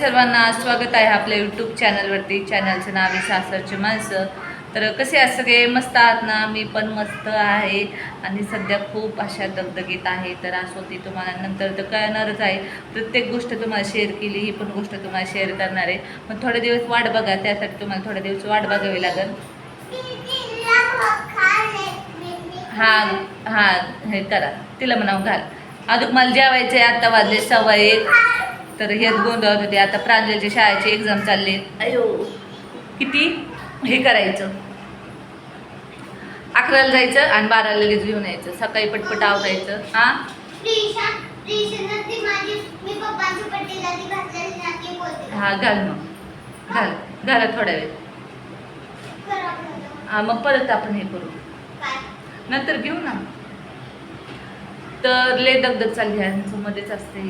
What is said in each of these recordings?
सर्वांना स्वागत आहे आपल्या यूट्यूब चॅनलवरती चॅनलचं नाव आहे सासरची माणसं. तर कसे आहे सगळे मस्त आहात ना? मी पण मस्त आहे. आणि सध्या खूप अशा दगदगीत आहे. तर असो ती तुम्हाला नंतर तर कळणारच आहे. प्रत्येक गोष्ट तुम्हाला शेअर केली ही पण गोष्ट तुम्हाला शेअर करणार आहे. मग थोडे दिवस वाट बघा त्यासाठी तुम्हाला थोडे दिवस वाट बघावी लागेल. हा हा हे करा. तिला म्हणावं घाल. अजून मला जेवायचे आता वाजले सव्वा एक. तर हेच गोंधळत होते आता प्रांजलच्या शाळेची एक्झाम चालली. अयो. किती? हे करायचं. अकराला जायचं आणि बाराला लगेच घेऊन यायचं. सकाळी पटपट आवरायचं. हा? हा घाल मग. घाल. घाला थोड्या वेळ. हा मग परत आपण हे करू. नंतर घेऊ ना. तर ले दगदग चालली आहे. यांचं मध्येच असते.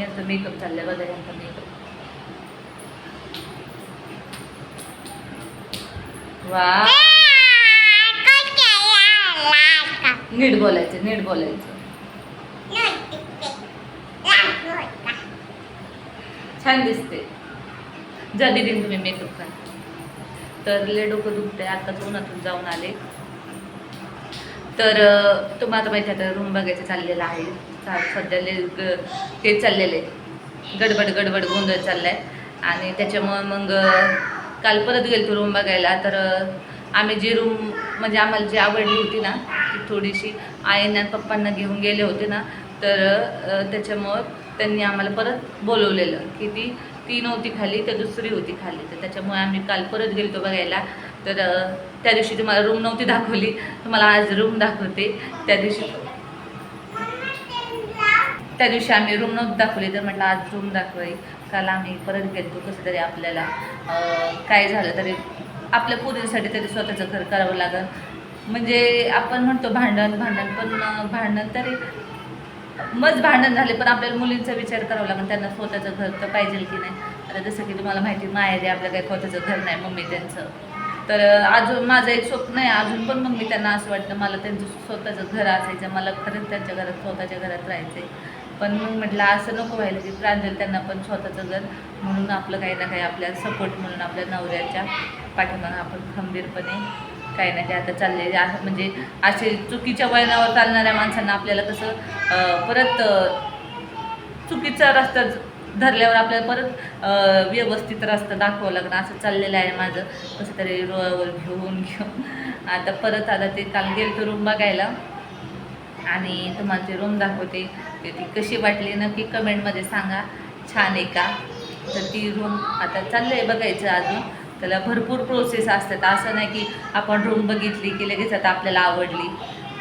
यांचा मेकअप चाललंय. बघा यांचा मेकअप वा नीट बोलायचं नीट बोलायचं. छान दिसते. जा दिदीन तुम्ही मेकअप करा. तर ले डोकं दुखतंय. आताच उन्हातून जाऊन आले. तर तुम्हाला माहिती आहे आता रूम बघायचं चाललेलं आहे. सध्या ले ते चाललेलं. आहे गडबड गडबड गोंधळ चाललाय. आणि त्याच्यामुळं मग काल परत गेलो रूम बघायला. तर आम्ही जी रूम म्हणजे आम्हाला जी आवडली होती ना ती थोडीशी आईना पप्पांना घेऊन गेले होते ना तर त्याच्यामुळं त्यांनी आम्हाला परत बोलवलेलं की ती ती नव्हती खाली तर दुसरी होती खाली. तर त्याच्यामुळे आम्ही काल परत गेलो बघायला. तर त्या दिवशी तुम्हाला रूम नव्हती दाखवली तुम्हाला आज रूम दाखवते. त्या दिवशी त्या दिवशी आम्ही रूम नव्हती दाखवली तर म्हटलं आज रूम दाखवाई काल आम्ही परत गेलो कसं तरी आपल्याला. काय झालं तरी आपल्या पोरीसाठी तरी स्वतःचं घर करावं लागेल. म्हणजे आपण म्हणतो भांडण भांडण पण भांडण तरी मग भांडण झाले पण आपल्याला मुलींचा विचार करावा लागेल त्यांना स्वतःचं घर तर पाहिजे की नाही. आता जसं की तुम्हाला माहिती माहेरी आपलं काही स्वतःचं घर नाही मम्मी त्यांचं. तर अजून माझं एक स्वप्न आहे अजून पण मग मी त्यांना असं वाटतं मला त्यांचं स्वतःचं घर असायचं मला खरंच त्यांच्या घरात स्वतःच्या घरात राहायचं आहे पण मग म्हटलं असं नको व्हायला की प्रांजल त्यांना पण स्वतःचं घर म्हणून आपलं काही ना काही आपल्या सपोर्ट म्हणून आपल्या नवऱ्याच्या पाठीमागं आपण खंबीरपणे काही ना काही आता चालले असं म्हणजे असे चुकीच्या वळणावर चालणाऱ्या माणसांना आपल्याला कसं परत चुकीचा रस्ता धरल्यावर आपल्याला परत व्यवस्थित रस्ता दाखवावं लागणार. असं चाललेलं आहे माझं. कसं तरी रोवर घेऊन घेऊन. आता परत आता ते काल गेलं रूम बघायला. आणि तुम्हाला ते रूम दाखवते. ते ती कशी वाटली नक्की कमेंटमध्ये सांगा. छान आहे का? तर ती रूम आता चाललं आहे बघायचं अजून. त्याला भरपूर प्रोसेस असतात. असं नाही की आपण रूम बघितली की लगेच आता आपल्याला आवडली.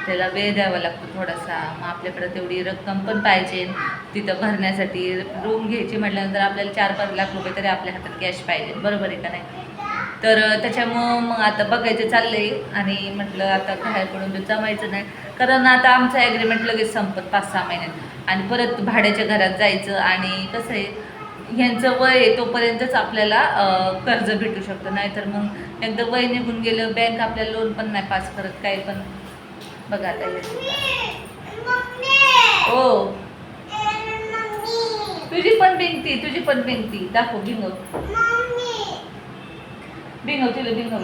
त्याला वेळ द्यावा लागतो थोडासा. मग आपल्याकडं तेवढी रक्कम पण पाहिजे. तिथं भरण्यासाठी रूम घ्यायची म्हटल्यानंतर आपल्याला चार पाच लाख रुपये तरी आपल्या हातात कॅश पाहिजे. बरोबर आहे का नाही? तर त्याच्यामुळं मग आता बघायचं चाललंय. आणि म्हटलं आता बाहेरकडून तर जमायचं नाही. कारण आता आमचं ॲग्रीमेंट लगेच संपत पाच सहा महिन्यात. आणि परत भाड्याच्या घरात जायचं आणि कसं आहे ह्यांचं वय आहे तोपर्यंतच आपल्याला कर्ज भेटू शकतं. नाहीतर मग एकदा वय निघून गेलं बँक आपल्याला लोन पण नाही पास करत काही पण. बघा आता हे हो तुझी पण भिंगती तुझी पण भिंगती दाखव भिंगव भिंगव तिला भिंगव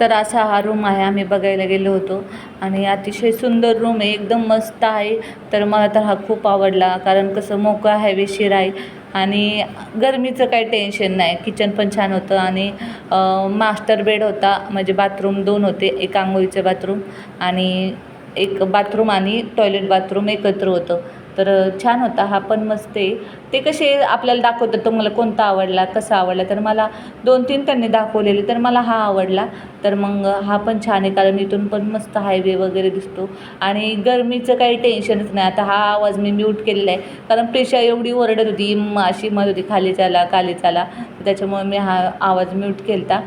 तर असा हा रूम आहे. आम्ही बघायला गेलो होतो. आणि अतिशय सुंदर रूम आहे. एकदम मस्त आहे. तर मला तर हा खूप आवडला. कारण कसं मोकळा हवेशीर आहे. आणि गरमीचं काही टेन्शन नाही. किचन पण छान होतं. आणि मास्टर बेड होता. म्हणजे बाथरूम दोन होते. एक आंघोळीचं बाथरूम आणि एक बाथरूम आणि टॉयलेट बाथरूम एकत्र होतं. तर छान होता हा पण मस्त आहे. ते कसे आपल्याला दाखवतात तुम्हाला कोणता आवडला कसा आवडला? तर मला दोन तीन त्यांनी दाखवलेले तर मला हा आवडला. तर मग हा पण छान आहे कारण इथून पण मस्त हायवे वगैरे दिसतो. आणि गरमीचं काही टेन्शनच नाही. आता हा आवाज मी म्यूट केलेला आहे कारण प्रेशा एवढी ओरडत होती अशी मत होती खाली चाला खाली चाला. त्याच्यामुळे मी हा आवाज म्यूट केला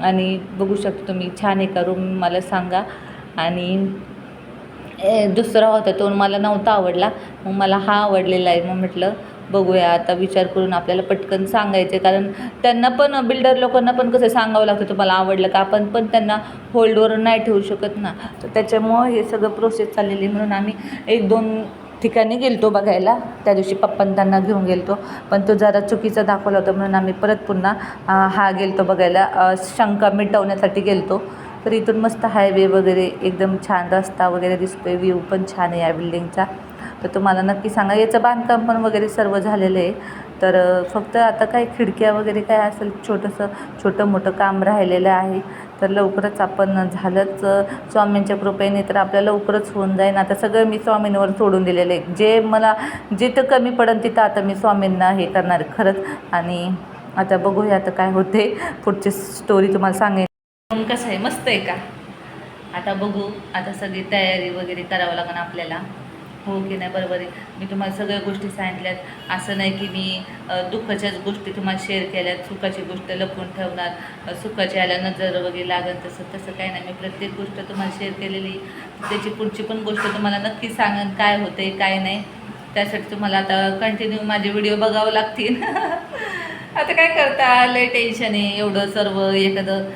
आणि बघू शकतो तुम्ही छान आहे का रूम मला सांगा. आणि दुसरा होता तो मला नव्हता आवडला. मग मला हा आवडलेला आहे. मग म्हटलं बघूया आता विचार करून आपल्याला पटकन सांगायचे कारण त्यांना पण बिल्डर लोकांना पण कसं सांगावं लागतं तुम्हाला आवडलं का? आपण पण त्यांना होल्डवर नाही ठेवू शकत ना. तर त्याच्यामुळं हे सगळं प्रोसेस चाललेली म्हणून आम्ही एक दोन ठिकाणी गेलतो बघायला. त्या दिवशी पप्पान त्यांना घेऊन गेलतो. पण तो जरा चुकीचा दाखवला होता. म्हणून आम्ही परत पुन्हा हा गेलतो बघायला. शंका मिटवण्यासाठी गेलतो. तर इथून मस्त हायवे वगैरे एकदम छान रस्ता वगैरे दिसतो आहे व्ह्यू पण छान आहे या बिल्डिंगचा तर तुम्हाला नक्की सांगा याचं बांधकाम पण वगैरे सर्व झालेलं आहे. तर फक्त आता काय खिडक्या वगैरे काय असेल छोटंसं छोटं मोठं काम राहिलेलं आहे. तर लवकरच आपण झालंच स्वामींच्या कृपेने तर आपल्या लवकरच होऊन जाईन. आता सगळं मी स्वामींवर सोडून दिलेलं आहे. जे मला जिथं कमी पडेल तिथं आता मी स्वामींना हे करणार खरंच. आणि आता बघूया आता काय होते पुढची स्टोरी तुम्हाला सांगेन. कसं आहे? मस्त आहे का? आता बघू. आता सगळी तयारी वगैरे करावं लागेल आपल्याला. हो की नाही? बरोबर आहे. मी तुम्हाला सगळ्या गोष्टी सांगितल्यात. असं नाही की मी दुःखाच्याच गोष्टी तुम्हाला शेअर केल्यात. सुखाची गोष्ट लपवून ठेवणार. सुखाची सुखाच्या आल्या नजर वगैरे लागेल तसं. तसं काही नाही. मी प्रत्येक गोष्ट तुम्हाला शेअर केलेली त्याची पुढची पण गोष्ट तुम्हाला नक्की सांगेन काय होते काय नाही. त्यासाठी तुम्हाला आता कंटिन्यू माझे व्हिडिओ बघावं लागतील. आता काय करता? लय टेन्शन आहे. एवढं सर्व एखादं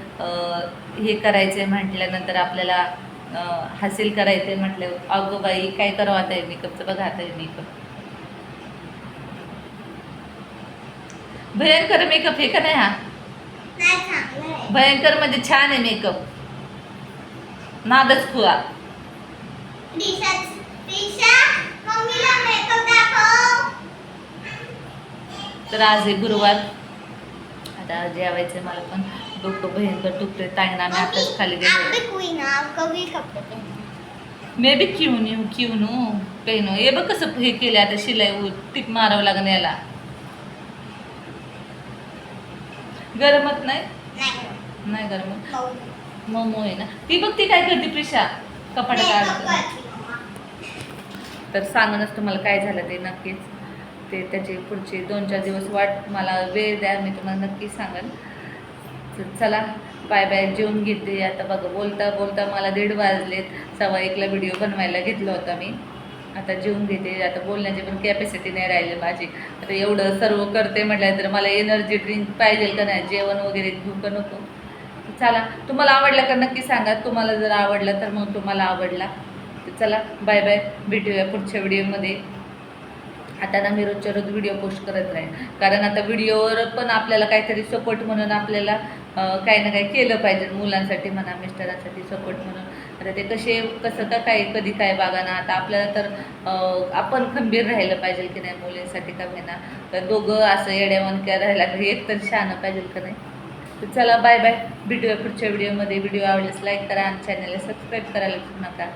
हे करायचं आहे म्हटल्यानंतर आपल्याला हासिल करायचं आहे म्हटलं अगं बाई काय करावं आता आहे मेकअपचं बघा आता आहे मेकअप भयंकर मेकअप हे का नाही हा? भयंकर म्हणजे छान आहे मेकअप नादच खुळा दिशा दिशा मम्मीला मेकअप दाखव तर आज आहे गुरुवार. आता जेवायचं आहे मला पण डोकं भयंकर दुखते ताईंना आम्ही आताच खाली आप गेलो मे बी क्यू न्यू क्यू नो पेनो हे बघ कसं हे केलं आता शिलाई टीप मारावं लागेल याला. गरमत नाही? नाही. गरमत. मोमो आहे ना. ती बघ ती काय करते प्रिशा. कपाट मम्मा. तर सांगूनच तुम्हाला काय झालं ते नक्कीच. ते त्याचे पुढचे दोन चार दिवस वाट मला वेळ द्या मी तुम्हाला नक्की सांगेन. तर चला बाय बाय जेवून घेते. आता बघा बोलता बोलता मला दीड वाजलेत. सव्वा एकला व्हिडिओ बनवायला घेतला होता मी. आता जेवून घेते. आता बोलण्याची पण कॅपॅसिटी नाही राहिली माझी. आता एवढं सर्व करते म्हटलं तर मला एनर्जी ड्रिंक पाहिजे का नाही? जेवण वगैरे घेऊ का नको? चला तुम्हाला आवडलं का नक्की सांगा. तुम्हाला जर आवडलं तर मग तुम्हाला आवडला. तर चला बाय बाय भेटूया पुढच्या व्हिडिओमध्ये आता ना मी रोजच्या रोज व्हिडिओ पोस्ट करत राहीन कारण आता व्हिडिओवर पण आपल्याला काहीतरी सपोर्ट म्हणून आपल्याला काही ना काही केलं पाहिजे. मुलांसाठी म्हणा मिस्टरांसाठी सपोर्ट म्हणून. आता ते कसे कसं का काय कधी काय बागाना आता आपल्याला तर आपण खंबीर राहिलं पाहिजे की नाही मुलींसाठी का म्हणा तर दोघं असं एडेवन किंवा राहिला तर एक तर शहाणं पाहिजे का नाही? तर चला बाय बाय व्हिडिओ पुढच्या व्हिडिओमध्ये व्हिडिओ आवडल्यास लाईक करा आणि चॅनलला सबस्क्राईब करायला विसरू नका.